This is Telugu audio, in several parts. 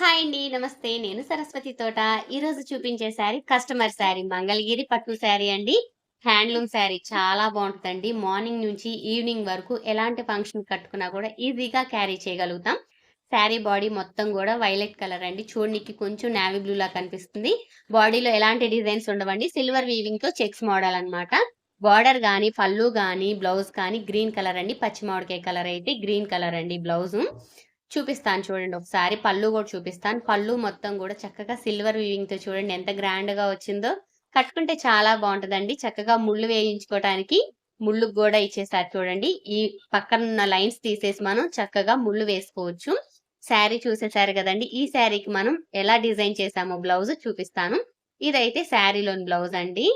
హాయ్ అండి నమస్తే. నేను సరస్వతి తోట. ఈరోజు చూపించే శారీ కస్టమర్ శారీ మంగళగిరి పట్టు శారీ అండి. హ్యాండ్లూమ్ శారీ చాలా బాగుంటుందండి. మార్నింగ్ నుంచి ఈవినింగ్ వరకు ఎలాంటి ఫంక్షన్ కట్టుకున్నా కూడా ఈజీగా క్యారీ చేయగలుగుతాం. శారీ బాడీ మొత్తం కూడా వైలెట్ కలర్ అండి. చూడనికి కొంచెం నావీ బ్లూ లా కనిపిస్తుంది. బాడీలో ఎలాంటి డిజైన్స్ ఉండవండి. సిల్వర్ వీవింగ్తో చెక్స్ మోడల్ అన్నమాట. బార్డర్ కానీ పళ్ళు కానీ బ్లౌజ్ కానీ గ్రీన్ కలర్ అండి. పచ్చి మామిడికాయ కలర్ అయితే గ్రీన్ కలర్ అండి బ్లౌజ్. చూపిస్తాను చూడండి ఒకసారి. పళ్ళు కూడా చూపిస్తాను. పళ్ళు మొత్తం కూడా చక్కగా సిల్వర్ వీవింగ్తో చూడండి ఎంత గ్రాండ్గా వచ్చిందో. కట్టుకుంటే చాలా బాగుంటుందండి. చక్కగా ముళ్ళు వేయించుకోవడానికి ముళ్ళు కూడా ఇచ్చేసారు చూడండి. ఈ పక్కన ఉన్న లైన్స్ తీసేసి మనం చక్కగా ముళ్ళు వేసుకోవచ్చు. శారీ చూసేసారు కదండి. ఈ శారీకి మనం ఎలా డిజైన్ చేసామో బ్లౌజ్ చూపిస్తాను. ఇదైతే శారీలోని బ్లౌజ్ అండి.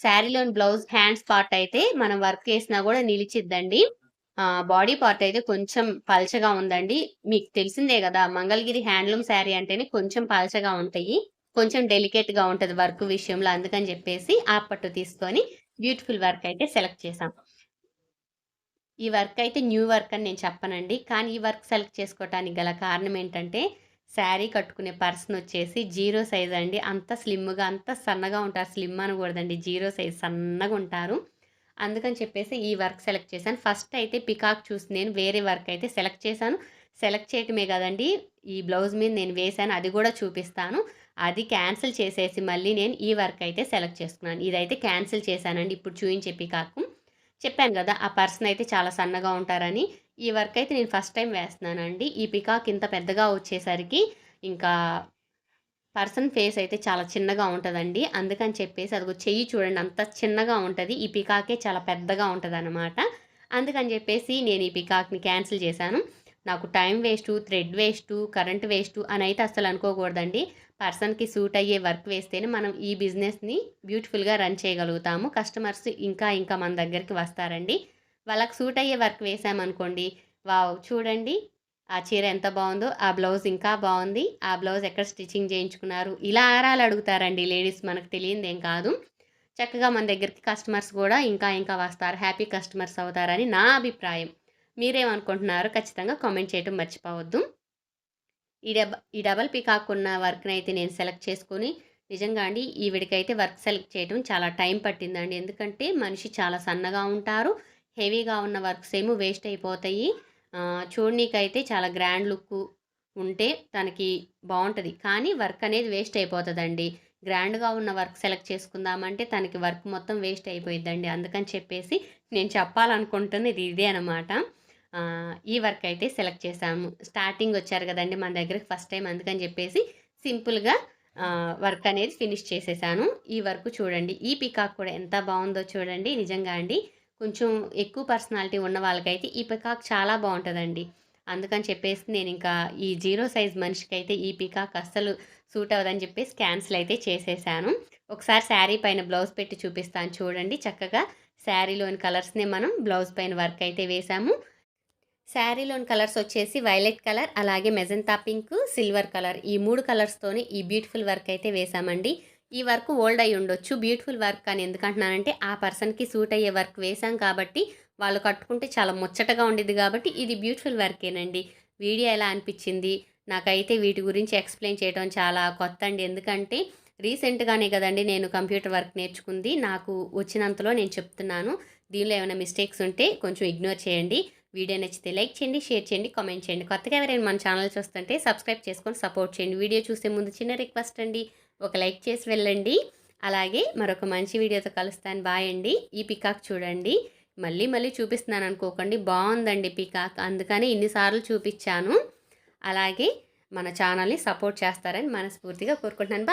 శారీలోని బ్లౌజ్ హ్యాండ్స్ పార్ట్ అయితే మనం వర్క్ చేసినా కూడా నిలిచిద్దండి. బాడీ పార్ట్ అయితే కొంచెం పల్చగా ఉందండి. మీకు తెలిసిందే కదా మంగళగిరి హ్యాండ్లూమ్ శారీ అంటేనే కొంచెం పల్చగా ఉంటాయి. కొంచెం డెలికేట్గా ఉంటది వర్క్ విషయంలో అందుకని చెప్పేసి ఆ పట్టు తీసుకొని బ్యూటిఫుల్ వర్క్ అయితే సెలెక్ట్ చేసాం ఈ వర్క్ అయితే న్యూ వర్క్ అని నేను చెప్పనండి. కానీ ఈ వర్క్ సెలెక్ట్ చేసుకోవటానికి గల కారణం ఏంటంటే శారీ కట్టుకునే పర్సన్ వచ్చేసి జీరో సైజ్ అండి. అంత స్లిమ్గా అంత సన్నగా ఉంటారు. స్లిమ్ అనకూడదండి. జీరో సైజ్ సన్నగా ఉంటారు. అందుకని చెప్పేసి ఈ వర్క్ సెలెక్ట్ చేశాను. ఫస్ట్ అయితే పికాక్ చూసి నేను వేరే వర్క్ అయితే సెలెక్ట్ చేశాను. సెలెక్ట్ చేయటమే కదండి ఈ బ్లౌజ్ మీద నేను వేశాను అది కూడా చూపిస్తాను. అది క్యాన్సిల్ చేసేసి మళ్ళీ నేను ఈ వర్క్ అయితే సెలెక్ట్ చేసుకున్నాను. ఇదైతే క్యాన్సిల్ చేశానండి ఇప్పుడు చూపించే పికాకు చెప్పాను కదా ఆ పర్సన్ అయితే చాలా సన్నగా ఉంటారని. ఈ వర్క్ అయితే నేను ఫస్ట్ టైం వేస్తున్నానండి. ఈ పికాక్ ఇంత పెద్దగా వచ్చేసరికి ఇంకా పర్సన్ ఫేస్ అయితే చాలా చిన్నగా ఉంటుందండి. అందుకని చెప్పేసి అది చెయ్యి చూడండి అంత చిన్నగా ఉంటుంది. ఈ పికాకే చాలా పెద్దగా ఉంటుంది అనమాట అందుకని చెప్పేసి నేను ఈ పికాక్ని క్యాన్సిల్ చేశాను. నాకు time waste thread waste current waste అని అయితే అస్సలు అనుకోకూడదండి. పర్సన్కి సూట్ అయ్యే వర్క్ వేస్తేనే మనం ఈ బిజినెస్ని బ్యూటిఫుల్గా రన్ చేయగలుగుతాము. కస్టమర్స్ ఇంకా ఇంకా మన దగ్గరికి వస్తారండి. వాళ్ళకి సూట్ అయ్యే వర్క్ వేసామనుకోండి వావ్ చూడండి ఆ చీర ఎంత బాగుందో ఆ బ్లౌజ్ ఇంకా బాగుంది. ఆ బ్లౌజ్ ఎక్కడ స్టిచ్చింగ్ చేయించుకున్నారు? ఇలా ఆరాలు అడుగుతారండి లేడీస్ మనకు తెలియదు ఏం కాదు. చక్కగా మన దగ్గరికి కస్టమర్స్ కూడా ఇంకా ఇంకా వస్తారు. హ్యాపీ కస్టమర్స్ అవుతారని నా అభిప్రాయం. మీరేమనుకుంటున్నారో ఖచ్చితంగా కామెంట్ చేయడం మర్చిపోవద్దు. ఈ డబ ఈ డబల్ పికాక్ ఉన్న వర్క్ని అయితే నేను సెలెక్ట్ చేసుకొని నిజంగా అండి ఈవిడికైతే వర్క్ సెలెక్ట్ చేయడం చాలా టైం పట్టిందండి. ఎందుకంటే మనిషి చాలా సన్నగా ఉంటారు హెవీగా ఉన్న వర్క్స్ ఏమో వేస్ట్ అయిపోతాయి. చూడనీకైతే చాలా గ్రాండ్ లుక్ ఉంటే తనకి బాగుంటుంది కానీ వర్క్ అనేది వేస్ట్ అయిపోతుందండి. గ్రాండ్గా ఉన్న వర్క్ సెలెక్ట్ చేసుకుందామంటే తనకి వర్క్ మొత్తం వేస్ట్ అయిపోయిద్దండి. అందుకని చెప్పేసి నేను చెప్పాలనుకుంటున్నది ఇదే అనమాట ఈ వర్క్ అయితే సెలెక్ట్ చేశాము. స్టార్టింగ్ వచ్చారు కదండి మన దగ్గరికి ఫస్ట్ టైం అందుకని చెప్పేసి సింపుల్గా వర్క్ అనేది ఫినిష్ చేసేసాను. ఈ వర్క్ చూడండి. ఈ పికాక్ కూడా ఎంత బాగుందో చూడండి. నిజంగా అండి. కొంచెం ఎక్కువ పర్సనాలిటీ ఉన్న వాళ్ళకైతే ఈ పికాక్ చాలా బాగుంటుందండి. అందుకని చెప్పేసి నేను ఇంకా ఈ జీరో సైజ్ మనిషికి అయితే ఈ పికాక్ అస్సలు సూట్ అవ్వదని చెప్పేసి క్యాన్సిల్ అయితే చేసేసాను. ఒకసారి శారీ పైన బ్లౌజ్ పెట్టి చూపిస్తాను చూడండి చక్కగా. శారీలోని కలర్స్ని మనం బ్లౌజ్ పైన వర్క్ అయితే వేసాము. శారీలోని కలర్స్ వచ్చేసి వైలెట్ కలర్ అలాగే మెజంతా పింక్ సిల్వర్ కలర్ ఈ మూడు కలర్స్తోని ఈ బ్యూటిఫుల్ వర్క్ అయితే వేసామండి. ఈ వర్క్ ఓల్డ్ అయి ఉండొచ్చు బ్యూటిఫుల్ వర్క్ అని ఎందుకంటున్నానంటే ఆ పర్సన్కి సూట్ అయ్యే వర్క్ వేసాం కాబట్టి వాళ్ళు కట్టుకుంటే చాలా ముచ్చటగా ఉండేది కాబట్టి ఇది బ్యూటిఫుల్ వర్కేనండి. వీడియో ఎలా అనిపించింది? నాకైతే వీటి గురించి ఎక్స్ప్లెయిన్ చేయడం చాలా కొత్త అండి ఎందుకంటే రీసెంట్గానే కదండి నేను కంప్యూటర్ వర్క్ నేర్చుకుంది. నాకు వచ్చినంతలో నేను చెప్తున్నాను. దీనిలో ఏమైనా మిస్టేక్స్ ఉంటే కొంచెం ఇగ్నోర్ చేయండి. వీడియో నచ్చితే లైక్ చేయండి షేర్ చేయండి కామెంట్ చేయండి. కొత్తగా ఎవరైనా మన ఛానల్ చూస్తుంటే సబ్స్క్రైబ్ చేసుకొని సపోర్ట్ చేయండి. వీడియో చూసే ముందు చిన్న రిక్వెస్ట్ అండి. ఒక లైక్ చేసి వెళ్ళండి. అలాగే మరొక మంచి వీడియోతో కలుస్తాను. బాయ్ అండి. ఈ పికాక్ చూడండి. మళ్ళీ మళ్ళీ చూపిస్తున్నాను అనుకోకండి. బాగుందండి పికాక్. అందుకని ఇన్నిసార్లు చూపించాను. అలాగే మన ఛానల్ని సపోర్ట్ చేస్తారని మనస్ఫూర్తిగా కోరుకుంటున్నాను.